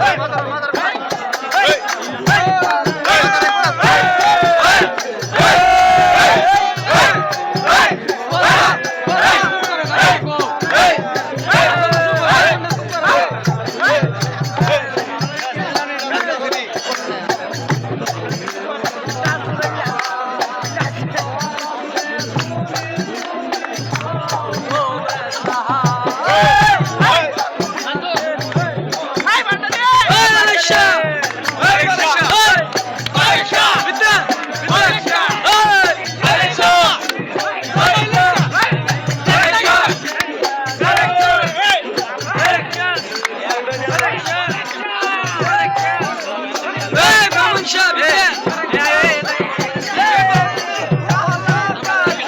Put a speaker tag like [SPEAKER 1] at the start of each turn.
[SPEAKER 1] Hey! Hey, Vandana! Hey, Vandana!